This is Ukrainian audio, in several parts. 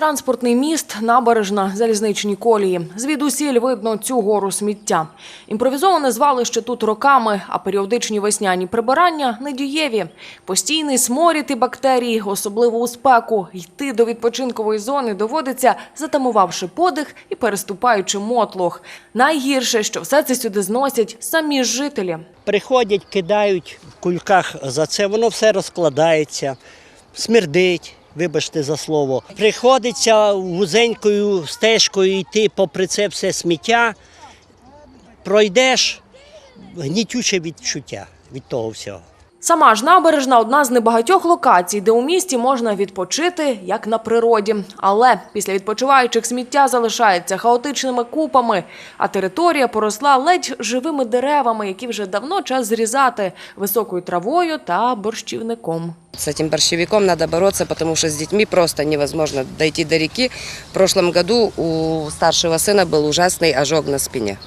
Транспортний міст, набережна, залізничні колії. Звідусіль видно цю гору сміття. Імпровізоване звалище тут роками, а періодичні весняні прибирання недієві. Постійний сморід і бактерії, особливо у спеку. Йти до відпочинкової зони доводиться, затамувавши подих і переступаючи мотлох. Найгірше, що все це сюди зносять самі жителі. Приходять, кидають в кульках за це, воно все розкладається, смердить, вибачте за слово. Приходиться вузенькою стежкою йти попри це все сміття, пройдеш гнітюче відчуття від того всього. Сама ж набережна одна з небагатьох локацій, де у місті можна відпочити, як на природі. Але після відпочиваючих сміття залишається хаотичними купами, а територія поросла ледь живими деревами, які вже давно час зрізати високою травою та борщівником. С этим борщевиком надо бороться, потому что с детьми просто невозможно дойти до реки. В прошлом году у старшего сына был ужасный ожог на спине.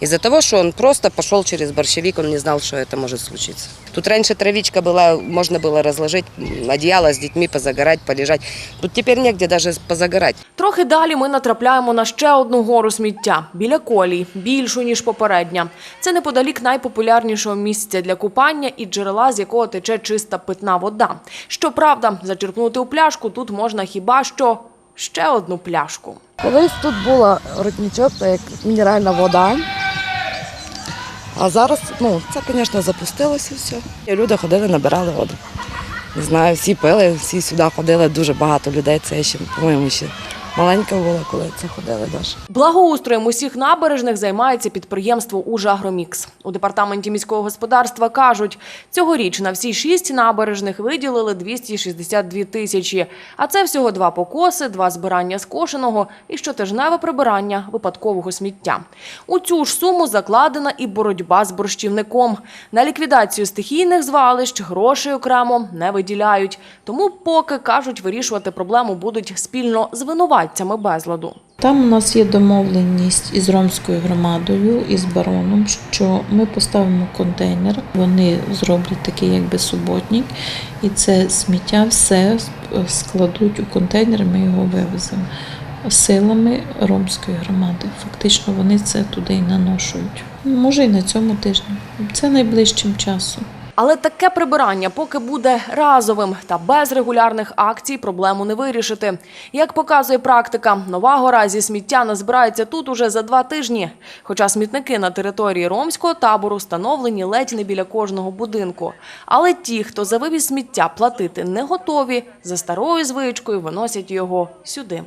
Из-за того, что он просто пошел через борщевик, он не знал, что это может случиться. Тут раньше травичка была, можно было разложить м, одеяло с детьми, позагорать, полежать. Тут теперь негде даже позагорать. Трохи далі ми натрапляємо на ще одну гору сміття біля колій, більшу ніж попередня. Це неподалік найпопулярнішого місця для купання і джерела, з якого тече чиста питна вода. Щоправда, зачерпнути у пляшку тут можна хіба що ще одну пляшку. Колись тут була родничок, та як мінеральна вода. А зараз, ну, це, звісно, запустилося все. І люди ходили, набирали воду. Не знаю, всі пили, всі сюди ходили, дуже багато людей. Це ще, по-моєму, ще маленька була, коли це ходили навіть. Благоустроєм усіх набережних займається підприємство «Ужагромікс». У департаменті міського господарства кажуть, цьогоріч на всі шість набережних виділили 262 тисячі. А це всього два покоси, два збирання скошеного і щотижневе прибирання випадкового сміття. У цю ж суму закладена і боротьба з борщівником. На ліквідацію стихійних звалищ грошей окремо не виділяють. Тому поки, кажуть, вирішувати проблему будуть спільно з безладу. Там у нас є домовленість із ромською громадою і з бароном, що ми поставимо контейнер. Вони зроблять такий якби суботник, і це сміття все складуть у контейнер. Ми його вивеземо силами ромської громади. Фактично вони це туди і наношують. Може, і на цьому тижні. Це найближчим часом. Але таке прибирання поки буде разовим та без регулярних акцій проблему не вирішити. Як показує практика, нова гора зі сміття назбирається тут уже за два тижні. Хоча смітники на території ромського табору встановлені ледь не біля кожного будинку. Але ті, хто за вивіз сміття платити не готові, за старою звичкою виносять його сюди.